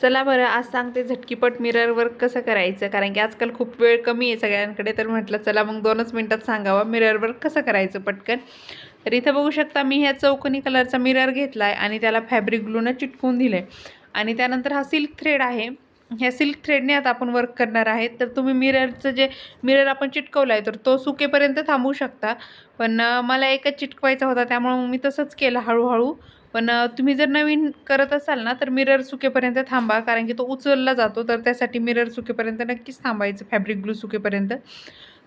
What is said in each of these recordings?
चला बरं आज सांगते झटकीपट मिरर वर्क कसं करायचं. कारण की आजकाल खूप वेळ कमी आहे सगळ्यांकडे तर म्हटलं चला मग दोनच मिनटात सांगावं मिरर वर्क कसं करायचं पटकन. तर इथं बघू शकता मी ह्या चौकोनी कलरचा मिरर घेतला आहे आणि त्याला फॅब्रिक ग्लूनं चिटकवून दिलं आहे आणि त्यानंतर हा सिल्क थ्रेड आहे. ह्या सिल्क थ्रेडने आता आपण वर्क करणार आहे तर तुम्ही मिररचं जे मिरर आपण चिटकवला आहे तर तो सुकेपर्यंत थांबवू शकता. पण मला एकच चिटकवायचा होता त्यामुळे मग मी तसंच केलं हळूहळू. पण तुम्ही जर नवीन करत असाल ना तर मिरर सुकेपर्यंत थांबा कारण की तो उचलला जातो तर त्यासाठी मिरर सुकेपर्यंत नक्कीच थांबायचं फॅब्रिक ग्लू सुकेपर्यंत.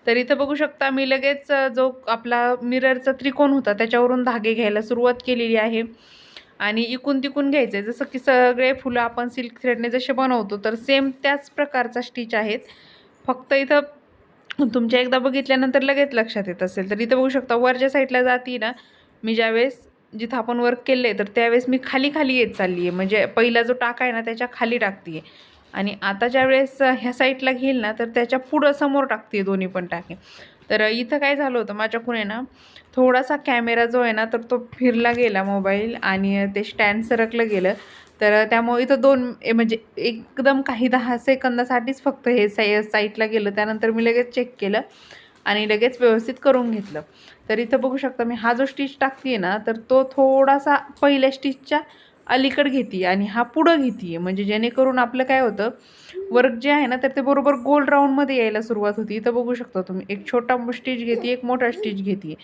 तर इथं बघू शकता मी लगेच जो आपला मिररचा त्रिकोण होता त्याच्यावरून धागे घ्यायला सुरुवात केलेली आहे. आणि इकून तिकून घ्यायचं आहे जसं की सगळे फुलं आपण सिल्क थ्रेडने जसे बनवतो तर सेम त्याच प्रकारचा स्टिच आहेत फक्त इथं तुमच्या एकदा बघितल्यानंतर लगेच लक्षात येत असेल. तर इथं बघू शकता वरच्या साईडला जाती ना मी ज्यावेळेस जिथं आपण वर्क केलं आहे तर त्यावेळेस मी खाली खाली येत चालली आहे म्हणजे पहिला जो टाका आहे ना त्याच्याखाली टाकते आहे आणि आता ज्यावेळेस ह्या साईडला घेईल ना तर त्याच्या पुढं समोर टाकते दोन्ही पण टाके. तर इथं काय झालं होतं माझ्याकडून आहे ना थोडासा कॅमेरा जो आहे ना तर तो फिरला गेला मोबाईल आणि ते स्टँड सरकलं गेलं. तर त्यामुळे इथं दोन ए म्हणजे एकदम काही दहा सेकंदासाठीच फक्त हे साई साईटला गेलं. त्यानंतर मी लगेच चेक केलं आणि लगेच व्यवस्थित करून घेतलं. तर इथं बघू शकता मी हा जो स्टिच टाकते ना तर तो थोडासा पहिल्या स्टिचच्या अलीकड घेते आणि हा पुढं घेते म्हणजे जेणेकरून आपलं काय होतं वर्क जे आहे ना तर ते बरोबर गोल राऊंडमध्ये यायला सुरुवात होती. इथं बघू शकता तुम्ही एक छोटा स्टिच घेते एक मोठा स्टिच घेते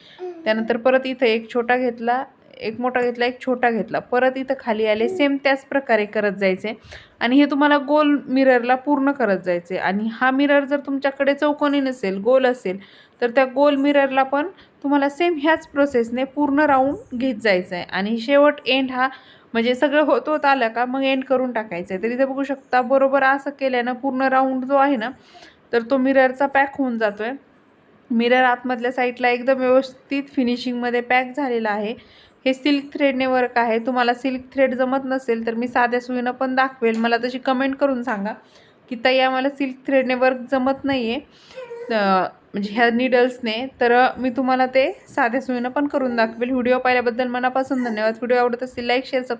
त्यानंतर परत इथं एक छोटा घेतला एक मोठा घेतला एक छोटा घेतला. परत इथं खाली आले सेम त्याच प्रकारे करत जायचे. आणि हे तुम्हाला गोल मिररला पूर्ण करत जायचे. आणि हा मिरर जर तुमच्याकडे चौकोनी नसेल गोल असेल तर त्या गोल मिररला पण तुम्हाला सेम ह्याच प्रोसेसने पूर्ण राऊंड घेत जायचं आहे आणि शेवट एंड हा म्हणजे सगळं होत होत आलं का मग एंड करून टाकायचं आहे तर इथे बघू शकता बरोबर असं केल्यानं पूर्ण राऊंड जो आहे ना तर तो मिररचा पॅक होऊन जातो आहे मिरर आतमधल्या साईडला एकदम व्यवस्थित फिनिशिंगमध्ये पॅक झालेला आहे. हे सिल्क थ्रेडने वर्क आहे. तुम्हाला सिल्क थ्रेड जमत नसेल तर मी साध्या सुईनं पण दाखवेल. मला तशी कमेंट करून सांगा की ताई आम्हाला सिल्क थ्रेडने वर्क जमत नाही आहे म्हणजे ह्या निडल्सने तर मी तुम्हाला ते साध्या सुईनं पण करून दाखवेल. व्हिडिओ पाहिल्याबद्दल मनापासून धन्यवाद. व्हिडिओ आवडत असेल लाईक शेअर सब